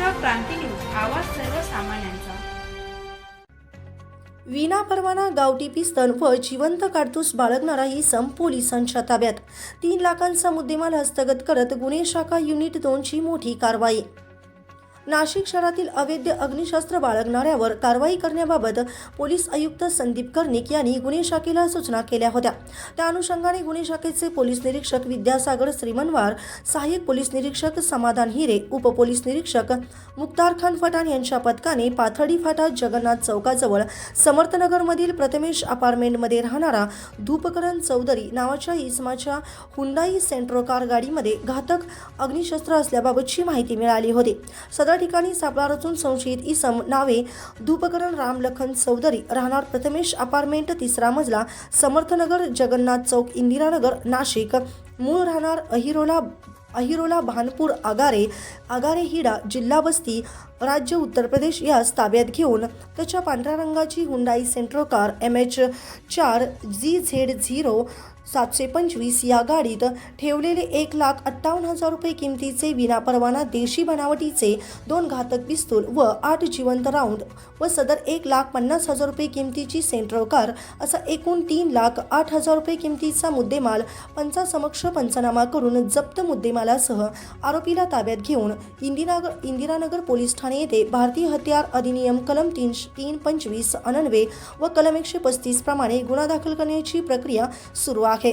Maharashtra Kranti news आवाज सर्वसामान्यांचा. विना परवाना गावठी व जिवंत काडतूस बाळगणारा ही सम पोलिसांच्या ताब्यात. तीन लाखांचा मुद्देमाल हस्तगत करत गुन्हे शाखा युनिट दोनची मोठी कारवाई. नाशिक शहरातील अवैध अग्निशस्त्र बाळगणाऱ्यावर कारवाई करण्याबाबत पोलीस आयुक्त संदीप कर्णिक यांनी गुन्हे शाखेला सूचना केल्या होत्या. त्या अनुषंगाने गुन्हे शाखेचे पोलीस निरीक्षक विद्यासागर श्रीमनवार सहाय्यक पोलीस निरीक्षक समाधान हिरे उपपोलीस निरीक्षक मुक्तार खान फटाण यांच्या पथकाने पाथर्डी फाटा जगन्नाथ चौकाजवळ समर्थनगरमधील प्रथमेश अपार्टमेंटमध्ये राहणारा धूपकरण चौधरी नावाच्या इसमाच्या हुंडाई सेंट्रो कार गाडीमध्ये घातक अग्निशस्त्र असल्याबाबतची माहिती मिळाली होती. सदर ठिकाणी सापळा रचून संशयित इसम नावे धूपकरण राम लखन चौधरी राहणार प्रथमेश अपार्टमेंट तिसरा मजला समर्थनगर जगन्नाथ चौक इंदिरानगर नाशिक. मूळ राहणार अहिरोला अहिरोला भानपूर आगारे आगारे हिडा जिल्हा बस्ती राज्य उत्तर प्रदेश यास ताब्यात घेऊन त्याच्या पांढऱ्या रंगाची Hyundai Santro car M H चार जी झेड झिरो सातशे पंचवीस या गाडीत ठेवलेले एक लाख अठ्ठावन्न हजार रुपये किमतीचे विनापरवाना देशी बनावटीचे दोन घातक पिस्तूल व आठ जिवंत राऊंड व सदर एक लाख पन्नास हजार रुपये किमतीची सेंट्रो कार असा एकूण तीन लाख आठ हजार रुपये किमतीचा मुद्देमाल पंचासमक्ष पंचनामा करून जप्त मुद्देमालासह आरोपीला ताब्यात घेऊन इंदिरानगर इंदिरानगर पोलीस ठाणे येथे भारतीय हत्यार अधिनियम कलम तीन तीन पंचवीस अनन्वे व कलम एकशे पस्तीस प्रमाणे गुन्हा दाखल करण्याची प्रक्रिया सुरू आहे.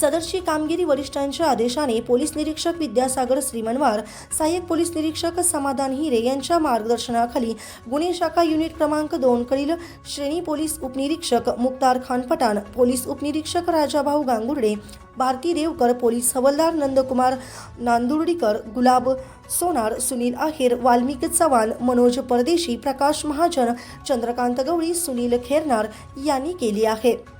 सदरची कामगिरी वरिष्ठांच्या आदेशाने पोलीस निरीक्षक विद्यासागर श्रीमनवार सहाय्यक पोलीस निरीक्षक समाधान हिरे यांच्या मार्गदर्शनाखाली गुन्हे शाखा युनिट क्रमांक दोनकडील श्रेणी पोलीस उपनिरीक्षक मुक्तार खान पठाण पोलीस उपनिरीक्षक राजाभाऊ गांगुर्डे भारती देवकर पोलीस हवलदार नंदकुमार नांदुर्डीकर गुलाब सोनार सुनील आहेर वाल्मिक चव्हाण मनोज परदेशी प्रकाश महाजन चंद्रकांत गवळी सुनील खेरनार यांनी केली आहे.